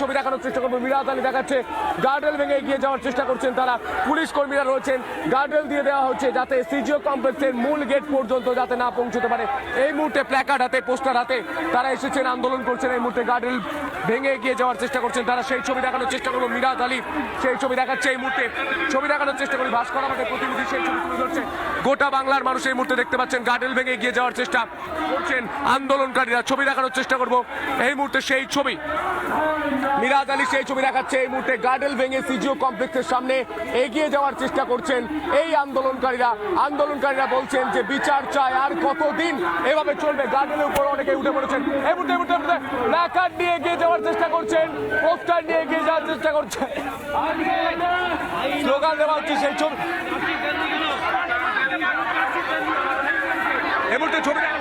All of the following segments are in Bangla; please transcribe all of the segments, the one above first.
ছবি দেখানোর চেষ্টা করব। মিরাজ আলী দেখাচ্ছে। গার্ডেল ভেঙে এগিয়ে যাওয়ার চেষ্টা করছেন তারা। পুলিশ কর্মীরা রয়েছেন। গার্ডেল দিয়ে দেওয়া হচ্ছে যাতে সিজিও কমপ্লেক্সের মূল গেট পর্যন্ত যাতে না পৌঁছতে পারে। এই মুহূর্তে প্ল্যাকার্ড হাতে, পোস্টার হাতে তারা এসেছেন, আন্দোলন করছেন। এই মুহূর্তে গার্ডেল ভেঙে এগিয়ে যাওয়ার চেষ্টা করছেন তারা। সেই ছবি দেখানোর চেষ্টা করব মিরাজ আলী। সেই ছবি দেখাচ্ছে এই মুহূর্তে। ছবি দেখানোর চেষ্টা করি ভাস্কর আমাদের প্রতিনিধি। সেই ছবি তুলে ধরছে। গোটা বাংলার মানুষ এই মুহূর্তে দেখতে পাচ্ছেন। গার্ডেল ভেঙে এগিয়ে যাওয়ার চেষ্টা করছেন আন্দোলনকারীরা। ছবি দেখানোর চেষ্টা করব। এই মুহূর্তে সেই ছবি মিরাজ আলী সেই ছবি দেখাচ্ছে। এই মুহূর্তে গার্ডেল ভেঙে সিজিও কমপ্লেক্সের সামনে এগিয়ে যাওয়ার চেষ্টা করছেন এই আন্দোলনকারীরা। আন্দোলনকারীরা বলছেন যে বিচার চায় আর কতদিন? এভাবে চলবে। গার্ডেলের উপর অনেকে উঠে পড়েছেন। এই মুহূর্তে এই মুহূর্তে প্ল্যাকার্ড নিয়ে এগিয়ে যাওয়ার চেষ্টা করছেন। পোস্টার নিয়ে এগিয়ে যাওয়ার চেষ্টা করছেন স্লোগান দেওয়া হচ্ছে সেই ছবি। এই মুহূর্তে ছবি দেখা-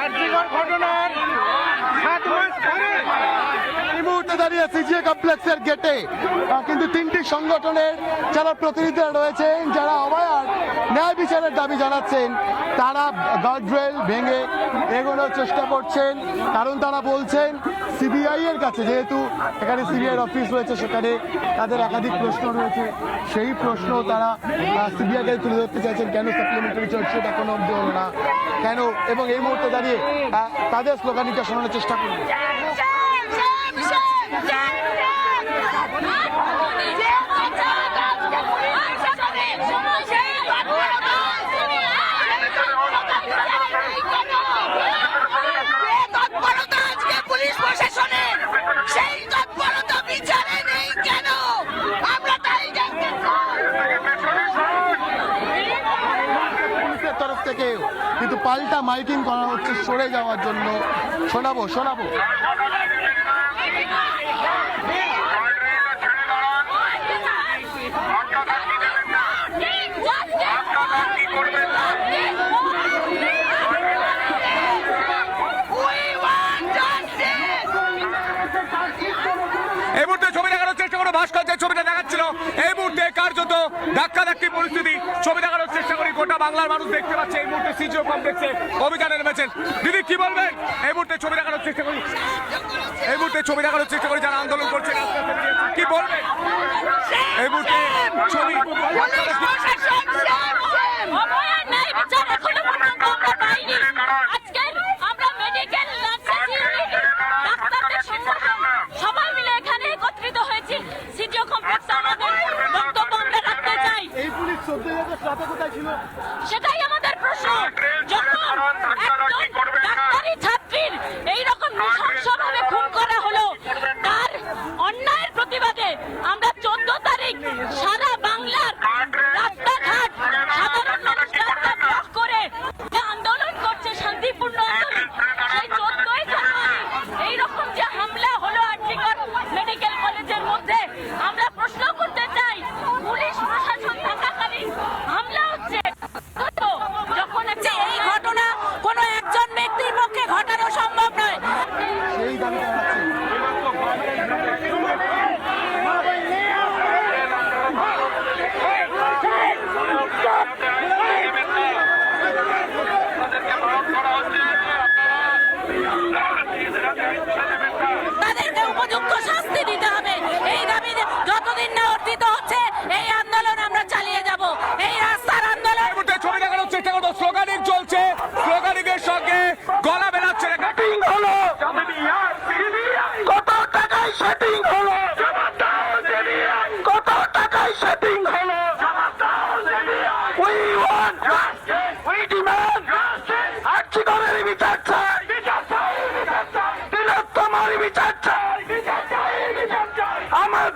আর্থিকর ঘটনার সাত মাস পরে এই মুহূর্তে দাঁড়িয়ে সিজিএ কমপ্লেক্সের গেটে কিন্তু তিনটি সংগঠনের যারা প্রতিনিধিরা রয়েছেন, যারা অবায়ার ন্যায় বিচারের দাবি জানাচ্ছেন, তারা গার্ডরেল ভেঙে এগোনোর চেষ্টা করছেন। কারণ তারা বলছেন সিবিআই এর কাছে যেহেতু এখানে সিবিআই অফিস রয়েছে, সেখানে তাদের একাধিক প্রশ্ন রয়েছে। সেই প্রশ্ন তারা সিবিআই কে তুলে ধরতে চাইছেন, কেন সাপ্লিমেন্টারি চার্জশিট এখনও অব্দি হলো না? কেন? এবং এই মুহূর্তে দাঁড়িয়ে তাদের স্লোগানিটা শোনানোর চেষ্টা করুন পাল্টা মাইকিং করা হচ্ছে সরে যাওয়ার জন্য। শোনাবো শোনাবো We want justice! এই মুহূর্তে ছবি দেখানোর চেষ্টা করো ভাস্কর যে ছবিটা দেখাচ্ছিল এই মুহূর্তে কার্যত ধাক্কা ধাক্কি পরিস্থিতি। ছবি দেখানোর চেষ্টা করি। গোটা বাংলার মানুষ দেখতে পাচ্ছে এই মুহূর্তে সিজিও কমপ্লেক্সে অভিযানে নেমেছেন দিদি, কি বলবেন? এই মুহূর্তে ছবি দেখানোর চেষ্টা করি। এই মুহূর্তে ছবি দেখানোর চেষ্টা করি যারা আন্দোলন করছেন। কি বলবেন? এই মুহূর্তে ছবি পুলিশ প্রশাসন অভয়ার ন্যায় বিচার এখনও পর্যন্ত আমরা পাইনি আজকে আমরা মেডিকেল নার্সেস ইউনিট ডাক্তারদের সংগঠন সবাই মিলে এখানে একত্রিত হয়েছি সিটিও কমপ্লেক্সে আমাদের বক্তব্য আমরা রাখতে চাই এই পুলিশ চোদ্দ রাতে কোথায় ছিল সেটাই আমাদের প্রশ্ন। যখন ডাক্তারি ছাত্রীর এইরকম নৃশংসভাবে খুন করা হলো তার অন্যায়ের প্রতিবাদে আমরা চোদ্দ তারিখ সারা বাংলার রাস্তাঘাট সাধারণ মানুষ রাস্তা ব্লক করে যে আন্দোলন করছে শান্তিপূর্ণ আন্দোলন সেই চোদ্দই জানুয়ারি এইরকম যে হামলা হলো আর্টিকল মেডিকেল কলেজের মধ্যে আমরা প্রশ্ন করতে চাই পুলিশ প্রশাসন থাকাকালীন হামলা হচ্ছে তো যখন একটা এই ঘটনা কোনো একজন ব্যক্তির পক্ষে ঘটানো সম্ভব নয় সেই দাবি জানাচ্ছেন তাদেরকে উপযুক্ত শাস্তি দিতে হবে এই দাবি অর্জিত হচ্ছে এই আন্দোলন আমরা চালিয়ে যাব। এই রাস্তার আন্দোলন ছবি দেখানোর চেষ্টা করব। স্লোগানিং চলছে। স্লোগানিংয়ের সঙ্গে গলা বেরাচ্ছে সেটিং হলো। কত টাকায় সেটিং হলো? কত টাকায় সেটিং হলো? উই ওয়ান্ট উই ডিমান্ড আর্থিকরের বিচার চাই। তিলোত্তমার বিচার চাই। আমার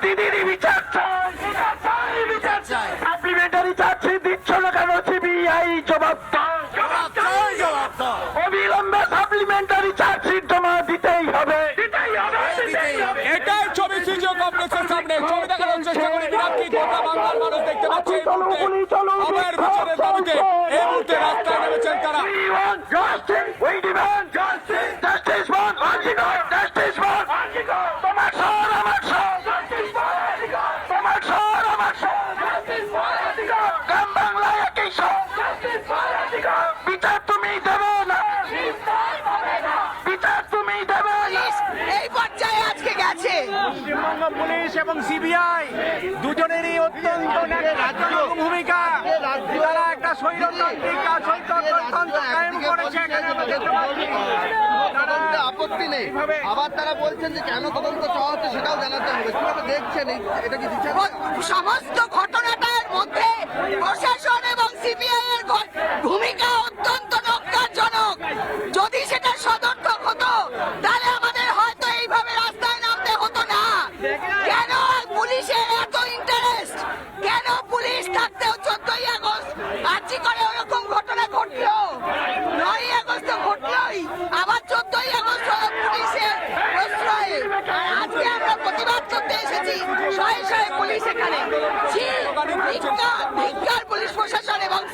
দিদির বিচার চাই। সাপ্লিমেন্টারি চার্জশিট দিচ্ছ না কেন সিবিআই জবাব দাও। অবিলম্বে সাপ্লিমেন্টারি চার্জশিট জমা দিতেই হবে। এটাই ছবি সিজিও কমপ্লেক্সের সামনে। ছবি দেখানোর চেষ্টা করি। গোটা বাংলার মানুষ দেখতে পাচ্ছে। এই মুহূর্তে অভয়ের বিচারের দাবিতে এই মুহূর্তে রাস্তায় নেমেছেন তারা। দুজনেরই অত্যন্ত ভূমিকা। তারা একটা স্বৈরতান্ত্রিক স্বৈরতন্ত্র করেছে আপত্তি নেই। আবার তারা বলছেন যে কেন তদন্ত চাওয়া হচ্ছে সেটাও জানাতে হবে। দেখছেন এটা কি সমস্ত ঘটনা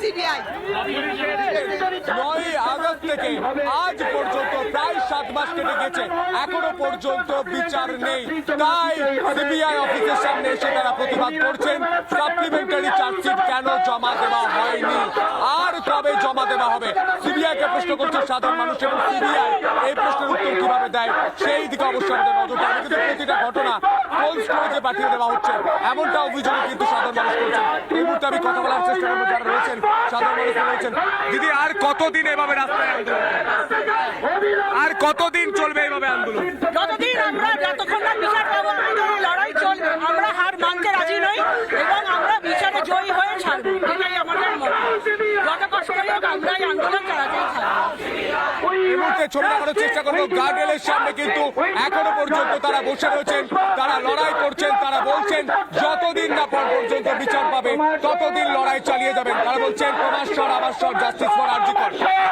সিবিআই। নয় আগস্ট থেকে আজ পর্যন্ত প্রায় সাত মাস কেটে গেছে। এখনও পর্যন্ত বিচার নেই। তাই সিবিআই অফিসের সামনে এসে তারা প্রতিবাদ করছেন। সাপ্লিমেন্টারি চার্জশিট কেন জমা দেওয়া হয়নি? আর কবে জমা দেওয়া হবে? সিবিআই কে প্রশ্ন করছে সাধারণ মানুষ এবং সিবিআই এই প্রশ্নের উত্তর কীভাবে দেয়? সেই দিকে অবশ্যই আমাদের নজর থাকবে কিন্তু প্রতিটা ঘটনা কোল্ড স্টোরেজে পাঠিয়ে দেওয়া হচ্ছে। এমনটা অভিযোগ কিন্তু সাধারণ মানুষ করছেন। এই মুহূর্তে আমি কথা বলার চেষ্টা করব। যারা রয়েছেন, সাধারণ মানুষ রয়েছেন। দিদি, আর কতদিন এভাবে রাস্তায় আর কতদিন চলবে এইভাবে আন্দোলন? যতদিন আমরা যতক্ষণ না বিচার পাবো লড়াই চলবে। আমরা হার মানতে রাজি নই এবং আমরা বিচারে জয়ী হয়ে ছাড়বো। এটাই আমাদের মত। যত কষ্ট হোক আমরা এই আন্দোলন চালাতেই ছবি দেখানোর চেষ্টা করব। গার্ডেলের সামনে কিন্তু এখনও পর্যন্ত তারা বসে রয়েছেন তারা লড়াই করছেন তারা বলছেন যতদিন না পর পর্যন্ত বিচার পাবে ততদিন লড়াই চালিয়ে যাবেন। তারা বলছেন প্রভাস্বর আবাসর justice for RG Kar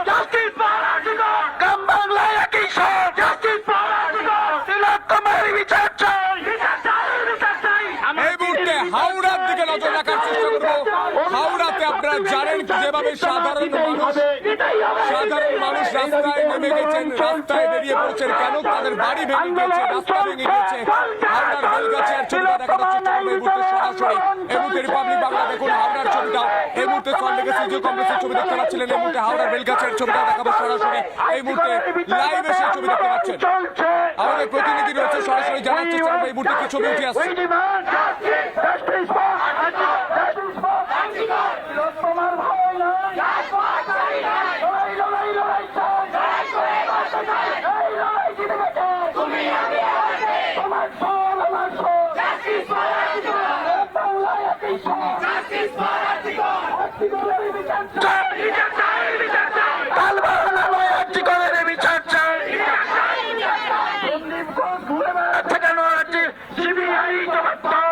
justice for article গ্রাম বাংলায় একই স্বর জাস্টিস ফর আর্টিকল তিলোত্তমার বিচার চাই বিচার চাই বিচার চাই এই মুহূর্তে হাওড়ার দিকে নজর রাখার চেষ্টা করব হাওড়াতে আপনারা জানেন যেভাবে সাধারণ মানুষ সাধারণ মানুষ গেছেন রাস্তায় বেরিয়ে পড়ছেন কেন? তাদের বাড়ি ভেঙে গেছে রাস্তা ভেঙে গেছে হাওড়ার বেলগাছিয়ার ছবিটা দেখানোর চেষ্টা করব এই মুহূর্তে সরাসরি। এই মুহূর্তে রিপাবলিক বাংলা দেখুন হাওড়ার ছবিটা। এই মুহূর্তে সল্লেগে সিজিও কমপ্লেক্সের ছবি দেখতে পাচ্ছিলেন এই মুহূর্তে হাওড়ার বেলগাছিয়ার ছবিটা দেখাবো সরাসরি। এই মুহূর্তে লাইভে এসে ছবি দেখতে পাচ্ছেন। আমাদের প্রতিনিধি রয়েছে সরাসরি জানার চেষ্টা করব এই মুহূর্তে কি ছবি উঠে আসছে We demand justice, justice for Article, justice for Article. তিলোত্তমার ভাই নাই। লড়াই, লড়াই, লড়াই চাই। এই লড়াই জিতে গেছে। তোমার সোল, আমার সোল। বাংলায় একই স্বর। আর্টিকেলের বিচার চাই। কালবাহানায় আর্টিকেলের বিচার চাই। সন্দীপ ঘোষ ঘুরে বেড়াচ্ছে কেন আজকে সিবিআই জবাব দাও।